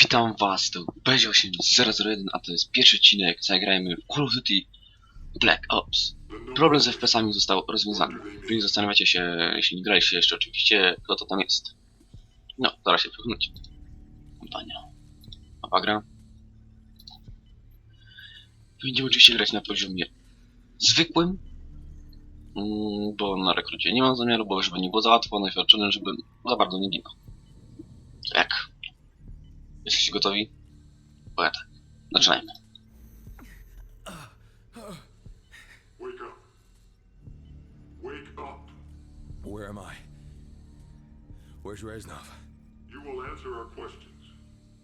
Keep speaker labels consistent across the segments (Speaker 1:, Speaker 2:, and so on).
Speaker 1: Witam was, to B8001, a to jest pierwszy odcinek, zagrajmy w Call of Duty Black Ops. Problem z FPS-ami został rozwiązany. Jeżeli zastanawiacie się, jeśli nie graliście jeszcze oczywiście, kto to tam jest. No, zaraz się przekonać. Kampania. Mapa gra. Będziemy oczywiście grać na poziomie zwykłym, mm, bo na rekrucie nie mam zamiaru, bo żeby nie było za łatwo, naświadczony, żeby za bardzo nie ginął. Jak? Jesteście gotowi? Bo ja tak. Zaczynajmy.
Speaker 2: Wake up. Wake up.
Speaker 3: Where am I? Where's Reznov?
Speaker 2: You will answer our questions.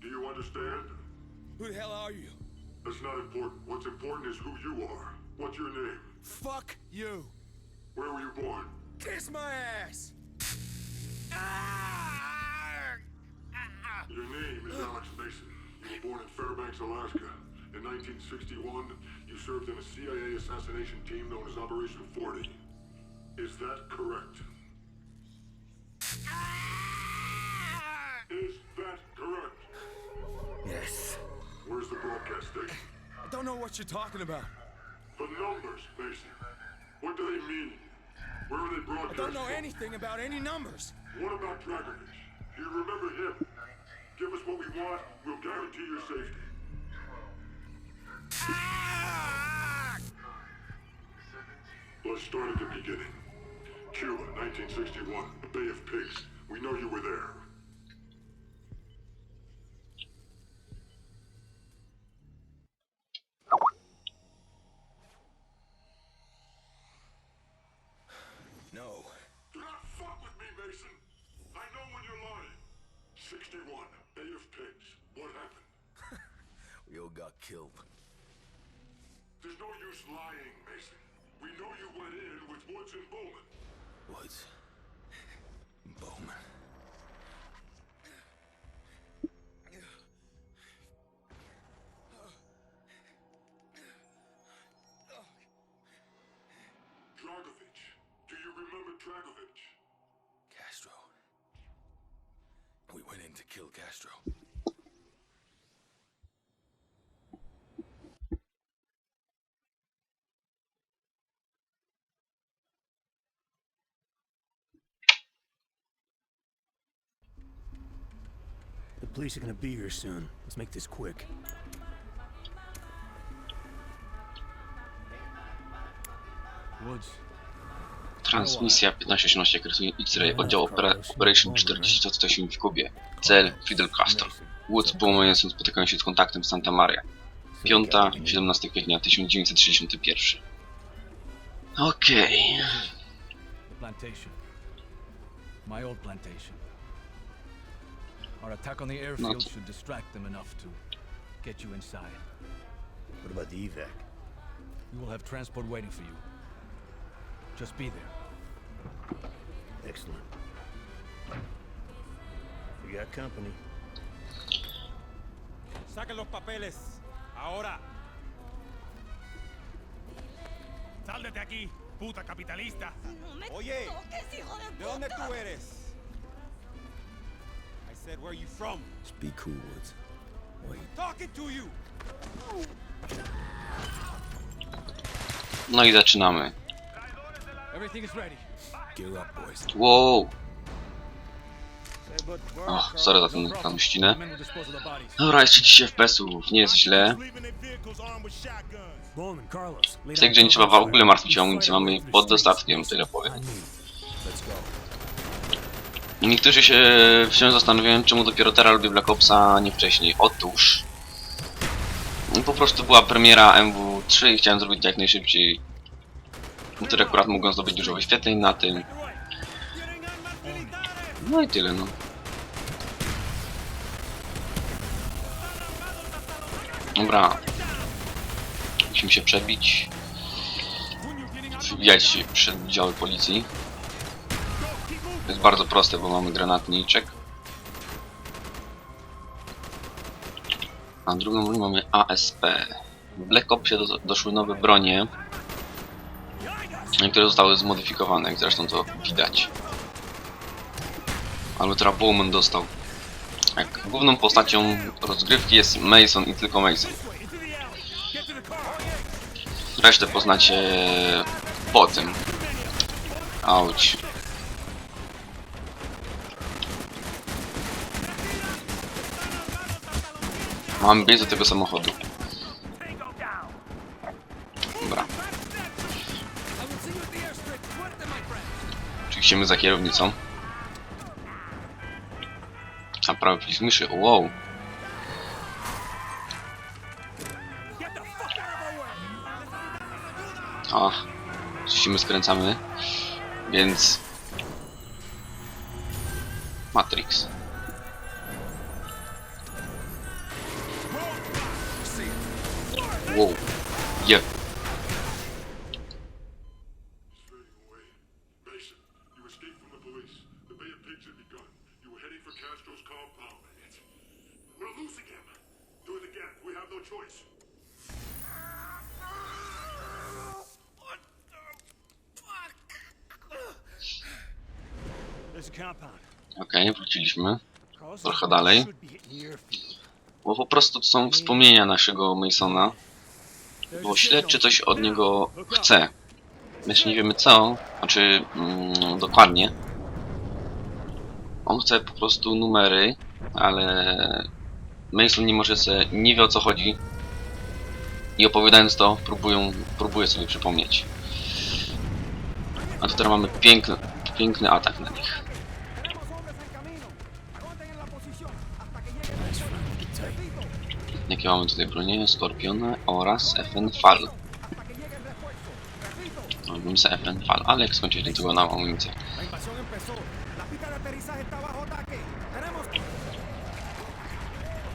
Speaker 2: Do you understand?
Speaker 3: Who the hell are you?
Speaker 2: That's not important. What's important is who you are. What's your name?
Speaker 3: Fuck you!
Speaker 2: Where were you born?
Speaker 3: Kiss my ass! Ah!
Speaker 2: Your name is Alex Mason. You were born in Fairbanks, Alaska. In 1961, you served in a CIA assassination team known as Operation 40. Is that correct? Is that correct?
Speaker 3: Yes.
Speaker 2: Where's the broadcast station?
Speaker 3: I don't know what you're talking about.
Speaker 2: The numbers, Mason. What do they mean? Where are they
Speaker 3: I don't know
Speaker 2: from?
Speaker 3: anything about any numbers.
Speaker 2: What about Dragovich? Do you remember him? Give us what we want, we'll guarantee your safety.
Speaker 3: Ah!
Speaker 2: Let's start at the beginning. Cuba, 1961, the Bay of Pigs. We know you were there. Lying, Mason. We know you went in with Woods and Bowman.
Speaker 3: Woods. Bowman.
Speaker 2: Dragovich. Do you remember Dragovich?
Speaker 3: Castro. We went in to kill Castro.
Speaker 4: Police are gonna be here soon. Let's make this quick.
Speaker 5: Woods.
Speaker 1: Transmisja 1518 kieruje X-Ray, oddział opera Operation 40 w Kubie. Cel Fidel Castro. Woods Bowman spotykają się z kontaktem z Santa Maria. 5, 17 kwietnia 1961. Okej.
Speaker 5: The plantation. My old plantation. Our attack on the airfield
Speaker 1: Not-
Speaker 5: should distract them enough to get you inside.
Speaker 4: What about the evac?
Speaker 5: You will have transport waiting for you. Just be there.
Speaker 4: Excellent. We got company.
Speaker 6: Saquen los papeles. Ahora. Sal de aquí, puta capitalista.
Speaker 7: No me
Speaker 6: Oye,
Speaker 7: toques, hijo de
Speaker 6: ¿De dónde tú eres? Said, where you from?
Speaker 3: Just be cool, Woods. Wait.
Speaker 6: Talking to you.
Speaker 1: No i zaczynamy.
Speaker 5: Everything is ready.
Speaker 3: Gear up, boys.
Speaker 1: Wow. O, sorry za
Speaker 5: No
Speaker 1: tą.
Speaker 5: The
Speaker 1: ścinę. Dobra, jest 30 FPS-ów, nie jest źle. W tej grze nie trzeba w ogóle martwić się o amunicję, mamy pod dostatkiem, tyle powiem.
Speaker 4: On me.
Speaker 3: Let's go.
Speaker 1: Niektórzy się wciąż zastanawiają, czemu dopiero teraz robię Black Opsa, a nie wcześniej. Otóż... no, Po prostu była premiera MW3 i chciałem zrobić to jak najszybciej. Wtedy akurat mogłem zdobyć dużo wyświetleń na tym. No i tyle, no. Dobra. Musimy się przebić. Wbijać się przed działy policji. Jest bardzo proste, bo mamy granatniczek. A drugą broń mamy ASP. W Black Opsie do, doszły nowe bronie, które zostały zmodyfikowane, jak zresztą to widać. Ale teraz Bowman dostał. Główną postacią rozgrywki jest Mason i tylko Mason. Resztę poznacie po tym. Auć. Mam biec do tego samochodu. Dobra. Oczywiście my za kierownicą. A prawy przycisk myszy, wow. A, oczywiście my skręcamy, więc... Matrix.
Speaker 4: A compound.
Speaker 1: Okej, wróciliśmy.
Speaker 4: Carlos,
Speaker 1: Trochę dalej. Bo po prostu to są wspomnienia naszego Masona. Bo śledczy coś od niego chce. Jeszcze nie wiemy co, znaczy mm, dokładnie. On chce po prostu numery, ale Mason nie może sobie, nie wie o co chodzi. I opowiadając to, próbują, sobie przypomnieć. A tu teraz mamy piękny, piękny atak na nich. Jakie mamy tutaj bronie? Skorpiona oraz FN Fal. Sobie FN Fal, ale jak skończyć do tego nam amunicję.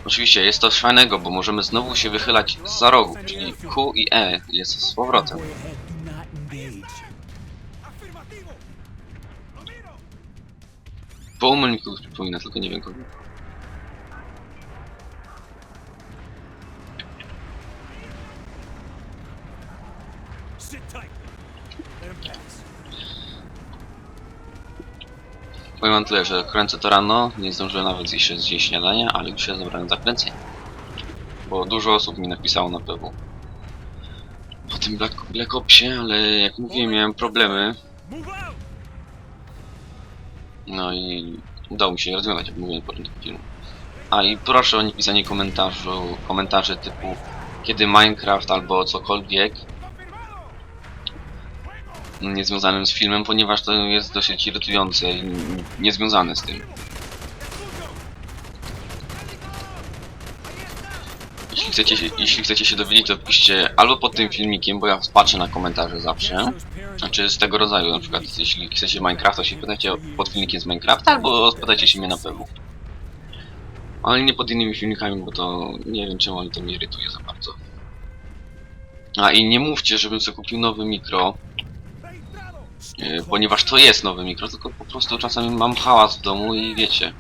Speaker 1: Oczywiście jest to fajnego, bo możemy znowu się wychylać za rogu, czyli Q i E jest z powrotem. Kogoś przypomina, tylko nie wiem kogo. Powiem wam tyle, że kręcę to rano, nie zdążyłem nawet jeszcze zjeść śniadania, ale już się zabrałem za kręcenie. Bo dużo osób mi napisało na PW. Po tym Black, Black Opsie, ale jak mówiłem, miałem problemy. No i udało mi się je rozwiązać, jak mówiłem na początku filmu. A i proszę o nie pisanie komentarzy typu kiedy Minecraft albo cokolwiek niezwiązanym z filmem, ponieważ to jest dosyć irytujące i niezwiązane z tym. Jeśli chcecie, się, jeśli chcecie się dowiedzieć, to piszcie albo pod tym filmikiem, bo ja patrzę na komentarze zawsze. Znaczy z tego rodzaju, na przykład jeśli chcecie Minecrafta, się pytajcie pod filmikiem z Minecrafta, albo spytajcie się mnie na pewno. Ale nie pod innymi filmikami, bo to nie wiem czemu, ale to mnie irytuje za bardzo. A i nie mówcie, żebym sobie kupił nowy mikro, e, ponieważ to jest nowy mikro, tylko po prostu czasami mam hałas w domu i wiecie.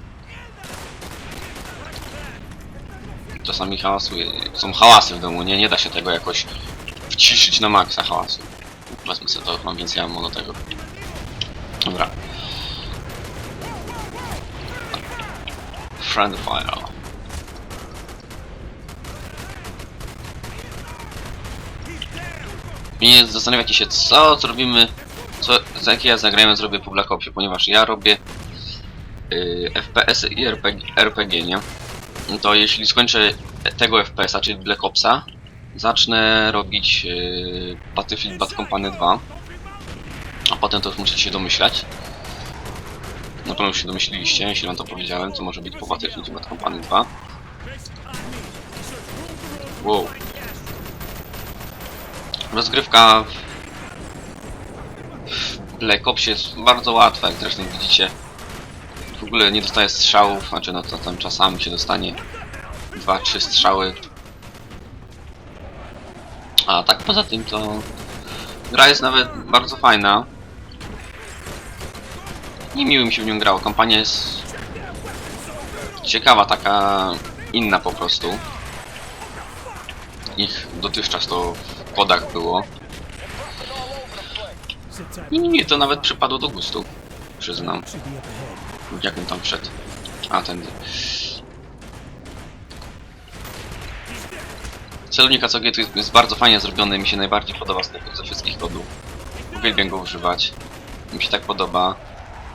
Speaker 1: Czasami hałasuje, są hałasy w domu, nie, nie da się tego jakoś wciszyć na maksa hałasu. Wezmę sobie to, mam więcej ammo do tego. Dobra. Friend fire. I nie zastanawiacie się, co zrobimy, co, za jakie ja zagrajmy zrobię po Black Opsie, ponieważ ja robię yy, FPS i RPG, RPG, nie? No to jeśli skończę tego FPS-a, czyli Black Opsa, zacznę robić yy, Battlefield Bad Company 2. A potem to już musicie się domyślać. Na pewno już się domyśliliście, jeśli wam to powiedziałem, co może być po Battlefield Bad Company 2. Wow. Rozgrywka w Black Opsie jest bardzo łatwa, jak zresztą widzicie. W ogóle nie dostaje strzałów, znaczy no to tam czasami się dostanie 2-3 strzały. A tak poza tym to gra jest nawet bardzo fajna. Nie miło mi się w nią grało. Kampania jest ciekawa, taka inna po prostu. Ich dotychczas to w kodach było. I mnie to nawet przypadło do gustu, przyznam. Jak tam wszedł? A, tędy. Celownik ACG tu jest bardzo fajnie zrobiony, mi się najbardziej podoba z tych ze wszystkich kodów. Uwielbiam go używać. Mi się tak podoba.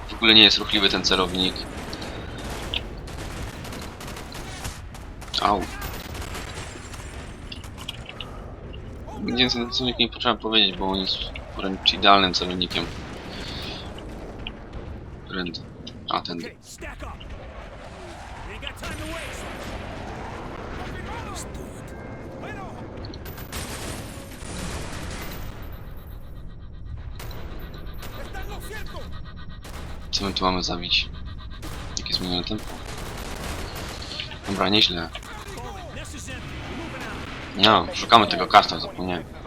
Speaker 1: W ogóle nie jest ruchliwy ten celownik. Au. Więc na celownik nie potrzeba powiedzieć, bo on jest wręcz idealnym celownikiem. Wręcz. A, ten. Co my tu mamy zabić? Jakie zmienione tempo? Dobra, nieźle. No, szukamy tego karta, zapomniałem.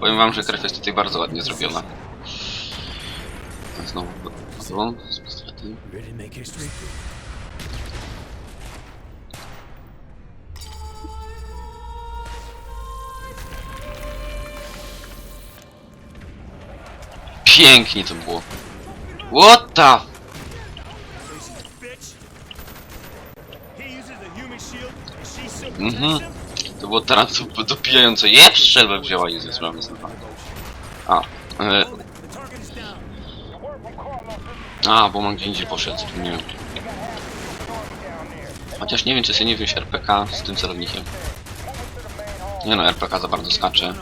Speaker 1: Powiem wam, że krew jest tutaj bardzo ładnie zrobiona. Znowu złą z? Pięknie to było. What the? Mhm. Było teraz dopijające. Jak strzelbę wzięła Jezus, sprawy A, e, a, bo mam gdzie indziej poszedł, zapomniałem. Chociaż nie wiem, czy sobie nie wziąć RPK z tym celownikiem. Nie no, RPK za bardzo skacze.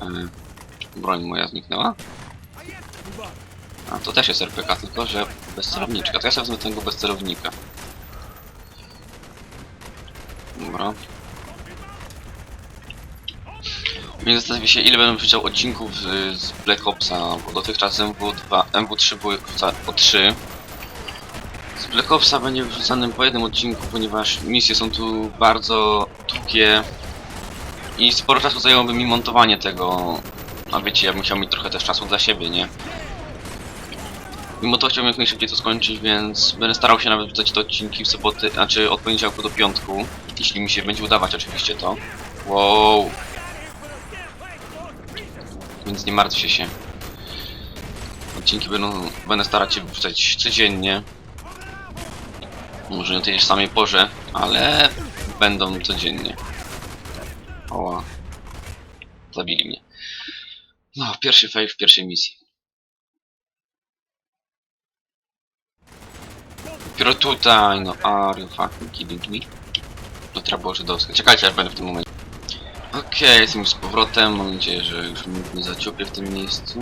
Speaker 1: E, broń moja zniknęła. A to też jest RPK, tylko że bez celowniczka. To ja sobie wezmę tego bez celownika. Dobra. Mnie zastanawia się, ile będę wrzucał odcinków z, z Black Opsa, bo dotychczas MW2, MW3 były po 3. Z Black Opsa będzie wrzucany po jednym odcinku, ponieważ misje są tu bardzo długie i sporo czasu zajęłoby mi montowanie tego. A wiecie, ja bym chciał mieć trochę też czasu dla siebie, nie? Mimo to chciałbym jak najszybciej to skończyć, więc będę starał się nawet wrzucać te odcinki w soboty, znaczy od poniedziałku do piątku. Jeśli mi się będzie udawać oczywiście to. Wow. Więc nie martwcie się. Odcinki będą, będę starać się wrzucać codziennie. Może nie o tej samej porze, ale będą codziennie. Oła. Zabili mnie. No, pierwszy fail w pierwszej misji. Dopiero tutaj, no are you fucking kidding me? To trzeba było żydowskie. Czekajcie, aż będę w tym momencie. Okej, jestem już z powrotem. Mam nadzieję, że już nikt nie zaciupie w tym miejscu.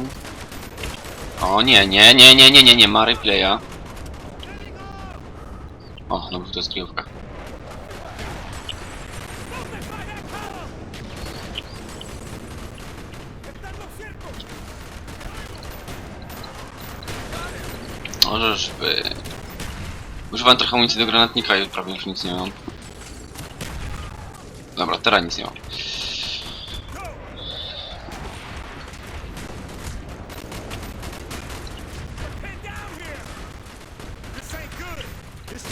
Speaker 1: O nie, nie, nie, nie, nie, nie, nie, ma replaya. O, no to jest kryjówka. Możesz by... Używałem trochę amunicji do granatnika i prawie już nic nie mam. Dobra, teraz nic nie mam.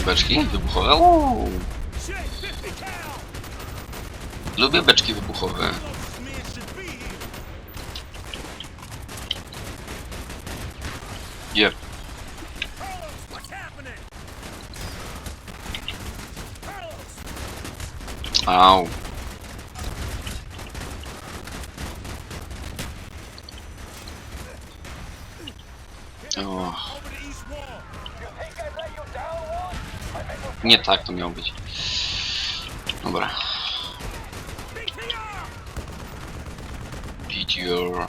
Speaker 1: Beczki wybuchowe? Uuu.
Speaker 6: shit! 50 cal!
Speaker 1: Lubię beczki wybuchowe. Au. O, nie tak to miało być. Dobra. PTR.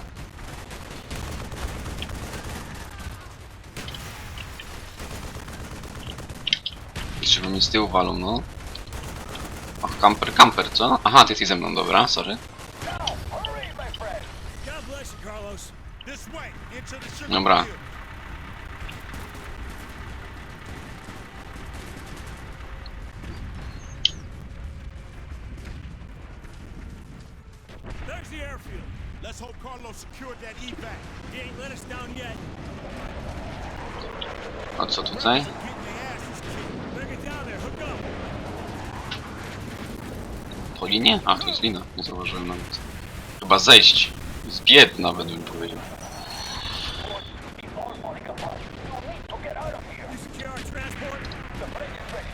Speaker 1: Żeby mi z tyłu walą, no. Ach, camper, camper, co? Aha, ty jesteś ze mną, dobra, sorry.
Speaker 6: God bless you, Carlos.
Speaker 1: Po linie? A, tu jest lina, nie zauważyłem nawet. Chyba zejść. Zbied nawet bym powiedział.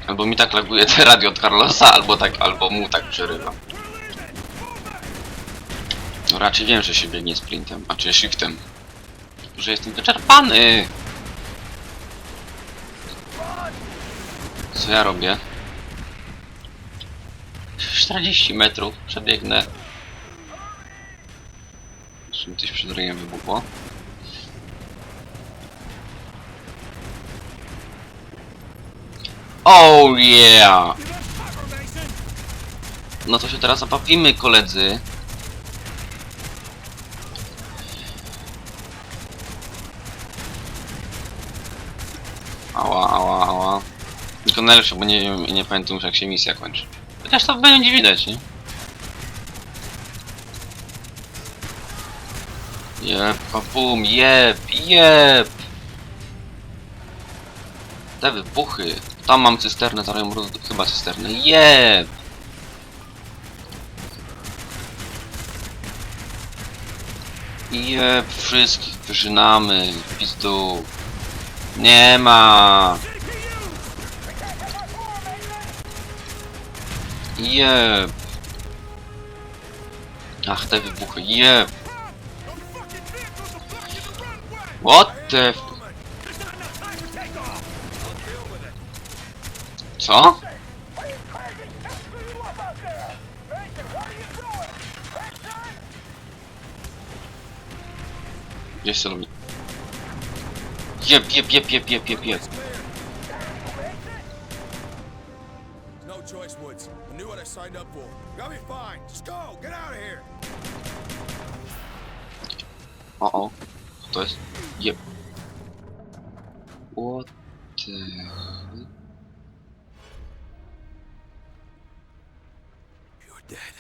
Speaker 1: Albo mi tak laguje te radio od Carlosa, albo tak, albo mu tak przerywa. No raczej wiem, że się biegnie sprintem, a czy shiftem. Że jestem wyczerpany! Co ja robię? 40 metrów przebiegnę. Mi coś przed ryjem wybuchło. Oh yeah! No to się teraz zabawimy, koledzy. Ała, ała, ała. Tylko najlepsze, bo nie wiem i nie pamiętam już jak się misja kończy. Chociaż to będzie widać, nie? Jeb, kapum, jeb, jeb! Te wybuchy. Tam mam cysternę, zaraz ją roz... chyba cysternę. Jeb! Jeb, wszystkich wyżynamy, pizdu. Nie ma! Jeb! Ach, te wybuchy, jeb! What the f... Co? Jest celownik. Jeb, jeb, jeb, jeb, jeb, jeb, jeb.
Speaker 3: Signed up for.
Speaker 6: Got me fine. Just go! Get out of here!
Speaker 1: Uh oh. Co to jest? Jeb. What the...
Speaker 3: You're dead.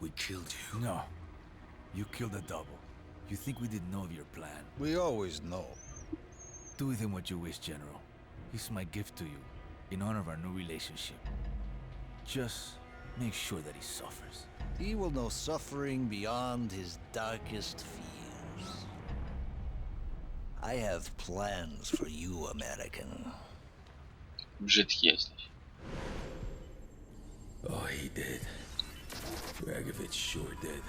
Speaker 3: We killed you.
Speaker 5: No. You killed a double. You think we didn't know of your plan?
Speaker 7: We always know.
Speaker 5: Do with him what you wish, General. He's my gift to you, in honor of our new relationship. Just make sure that he suffers.
Speaker 7: He will know suffering beyond his darkest fears. I have plans for you, American.
Speaker 1: Brzydki jesteś.
Speaker 3: Oh, he did. Dragovich sure did.